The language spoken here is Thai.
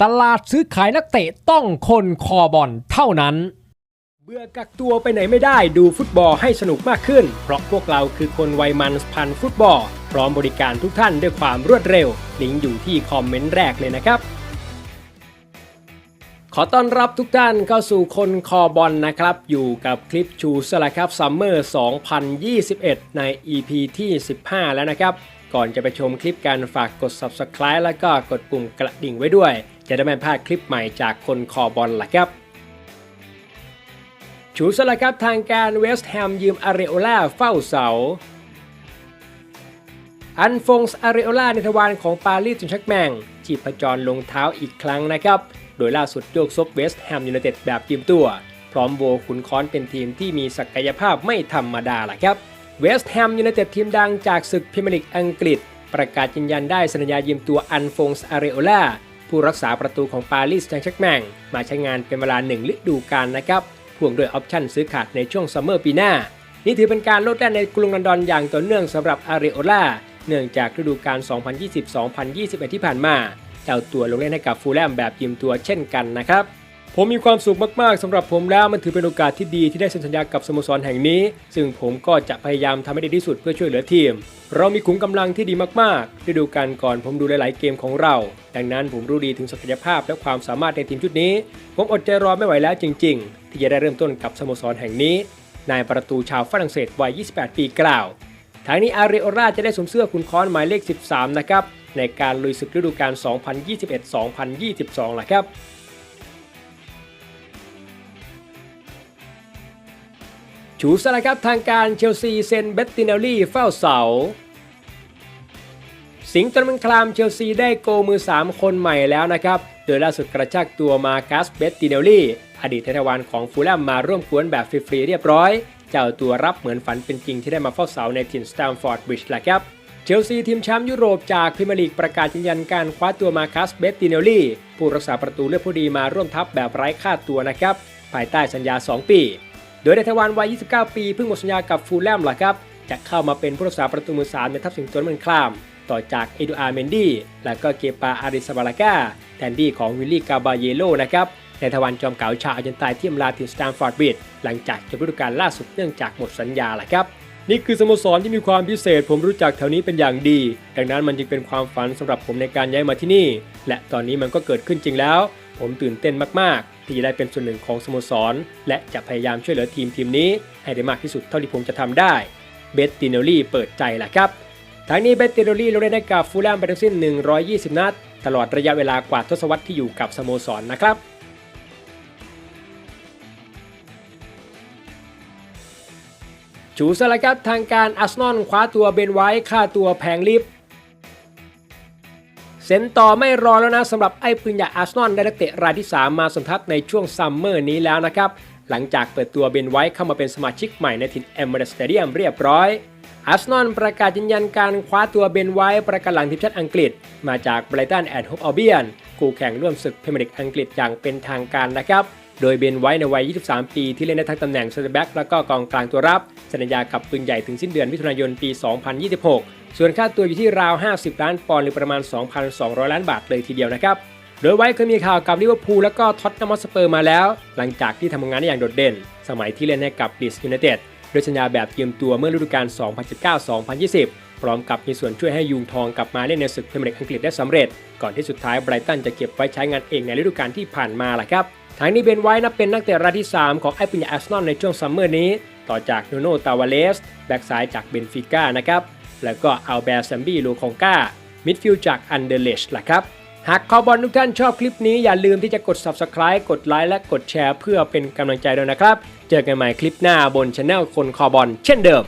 ตลาดซื้อขายนักเตะต้องคนคอบอลเท่านั้น เบื่อกักตัวไปไหนไม่ได้ดูฟุตบอลให้สนุกมากขึ้น เพราะพวกเราคือคนวัยมันพันฟุตบอล พร้อมบริการทุกท่านด้วยความรวดเร็ว ลิงก์อยู่ที่คอมเมนต์แรกเลยนะครับ ขอต้อนรับทุกท่านเข้าสู่คนคอบอลนะครับ อยู่กับคลิปชูสละครับซัมเมอร์2021 ใน EP ที่ 15 แล้วนะครับ ก่อนจะไปชมคลิปกันฝากกด Subscribe แล้วก็กดปุ่มกระดิ่งไว้ด้วย จะได้ไม่พลาดคลิปใหม่จากคนคอบอลล่ะครับชูสละครับทางการเวสต์แฮมยืมอาริโอลาเฝ้าเสา อันฟงส์อาริโอลาในทวารของปารีสจุนชักแมงจีพจรลงเท้าอีกครั้งนะครับ โดยล่าสุดโยกซบเวสต์แฮมยูไนเต็ดแบบทีมตัว พร้อมโบขุนค้อนเป็นทีมที่มีศักยภาพไม่ธรรมดาล่ะครับเวสต์แฮมยูไนเต็ดทีมดังจากศึกพรีเมียร์ลีกอังกฤษ ประกาศยืนยันได้สัญญายืมตัวอันฟงส์อาริโอลา ผู้รักษาประตูของปารีสแซงต์แชร์กแมงมาใช้งานเป็นเวลาหนึ่งฤดูกาลนะครับพ่วงด้วยออปชั่นซื้อขาดในช่วงซัมเมอร์ปีหน้า นี่ถือเป็นการลดแล่นในกรุงลอนดอนอย่างต่อเนื่องสำหรับอาริโอล่าเนื่องจากฤดูกาล 2020-2021 ที่ผ่านมาเจ้าตัวลงเล่นให้กับฟูลแลมแบบยืมตัวเช่นกันนะครับ ผมมีความสุขมากๆสำหรับผมแล้วมันถือเป็นโอกาสที่ดีที่ได้เซ็นสัญญากับสโมสรแห่งนี้ ซึ่งผมก็จะพยายามทำให้ดีที่สุดเพื่อช่วยเหลือทีม เรามีขุมกำลังที่ดีมากๆฤดูกาลก่อนผมดูหลายๆเกมของเรา ดังนั้นผมรู้ดีถึงศักยภาพและความสามารถในทีมชุดนี้ ผมอดใจรอไม่ไหวแล้วจริง ๆ ที่จะได้เริ่มต้นกับสโมสรแห่งนี้ นายประตูชาวฝรั่งเศสวัย 28 ปีกล่าวทางนี้อาริโอราจะได้สวมเสื้อคุณค้อนหมายเลข 13 นะครับในการลุยศึกฤดูกาล2021-2022ล่ะครับ ชูสละครับทางการเชลซีเซนเบตติเนลลี่เฝ้าเสา สิงห์ตะมันคลามเชลซีได้โกมือ 3 คนใหม่แล้วนะครับ โดยล่าสุดกระชากตัวมากัสเบตติเนลลี่อดีตเทนวันของฟูลแลมมาร่วมกวนแบบฟรีๆเรียบร้อย เจ้าตัวรับเหมือนฝันเป็นจริงที่ได้มาเฝ้าเสาในถิ่นสแตมฟอร์ดบริดจ์แหละครับเชลซีทีมแชมป์ยุโรปจากพรีเมียร์ลีกประกาศยืนยันการคว้าตัวมาคัสเบตติเนลลี่ ผู้รักษาประตูเลือดผู้ดีมาร่วมทัพแบบไร้ค่าตัวนะครับ ภายใต้สัญญา 2 ปี โดยในทวารวัย 29 ปีเพิ่งหมดสัญญากับฟูลแลมล่ะครับ จะเข้ามาเป็นผู้รักษาประตูมือสามในทัพสิงโตนเมืองคลาม ต่อจากเอดูอาร์เมนดี้และก็เกปาอาริสบาลากาแทนที่ของวิลลี่กาบาเยโลนะครับในทวารจอมเก๋าชาวอาร์เจนตินที่อำลาทีมสแตมฟอร์ดบิดหลังจากจบฤดูกาลล่าสุดเนื่องจากหมดสัญญาล่ะครับนี่คือสโมสรที่มีความพิเศษผมรู้จักแถวนี้เป็นอย่างดี ดังนั้นมันจึงเป็นความฝันสำหรับผมในการย้ายมาที่นี่ และตอนนี้มันก็เกิดขึ้นจริงแล้ว ผมตื่นเต้นมาก ที่จะได้เป็นส่วนหนึ่งของสโมสร และจะพยายามช่วยเหลือทีมทีมนี้ ให้ได้มากที่สุดเท่าที่ผมจะทำได้เบตตินเนลลี่เปิดใจล่ะครับทั้งนี้เบตตินเนลลี่ลงเล่นให้กับฟูลแลมไปทั้งสิ้น 120 นัด ตลอดระยะเวลากว่าทศวรรษที่อยู่กับสโมสรนะครับชูสละครับทางการอาร์เซนอลคว้าตัวเบนไว้ค่าตัวแพงลิฟ ซ็นต่อไม่รอแล้วนะสำหรับไอ้ปืนใหญ่อาร์เซนอลได้นักเตะรายที่ 3 มาสมทับในช่วงซัมเมอร์นี้แล้วนะครับ หลังจากเปิดตัวเบนไว้เข้ามาเป็นสมาชิกใหม่ในถิ่นเอมเบรสเตเดียมเรียบร้อยอาร์เซนอลประกาศยืนยันการคว้าตัวเบนไว้ประกันหลังทีมชาติอังกฤษ มาจากไบรตันแอนด์โฮปอัลเบียนกูแข่งร่วมศึกพรีเมียร์ลีกอังกฤษอย่างเป็นทางการนะครับ โดยเบนไว้ในวัย 23 ปีที่เล่นได้ทั้งตำแหน่งเซนเตอร์แบ็กและก็กองกลางตัวรับสัญญากับปืนใหญ่ถึงสิ้นเดือนมิถุนายนปี 2026 ส่วนค่าตัวอยู่ที่ราว 50 ล้านปอนด์หรือประมาณ 2,200 ล้านบาทเลยทีเดียวนะครับ โดยไว้เคยมีข่าวกับลิเวอร์พูลและก็ท็อตแนมสเปอร์มาแล้ว หลังจากที่ทำงานได้อย่างโดดเด่น สมัยที่เล่นให้กับลีสยูไนเต็ดโดยสัญญาแบบเยืมตัวเมื่อฤดูกาล 2019-2020 พร้อมกับมีส่วนช่วยให้ยูงทองกลับมาเล่นในศึกพรีเมียร์ลีกอังกฤษได้สำเร็จ ก่อนที่สุดท้ายไบรตันจะเก็บไว้ใช้งานเองในฤดูกาลที่ผ่านมาล่ะครับ ทางนี้เบนไว้นับเป็นนักเตะรายที่ 3 ของไอปิญญาอาร์เซนอลในช่วงซัมเมอร์นี้ ต่อจากนูโนตาวาเลส แบ็กซ้ายจากเบนฟิก้านะครับ แล้วก็อัลเบร์ซัมบี้ลูคองกามิดฟิลด์จากอันเดอร์เลชล่ะครับหากคอบอลทุกท่านชอบคลิปนี้อย่าลืมที่จะกด Subscribe กดไลค์และกดแชร์เพื่อเป็นกำลังใจด้วยนะครับ เจอกันใหม่คลิปหน้าบนช anel คนคอบอลเช่นเดิม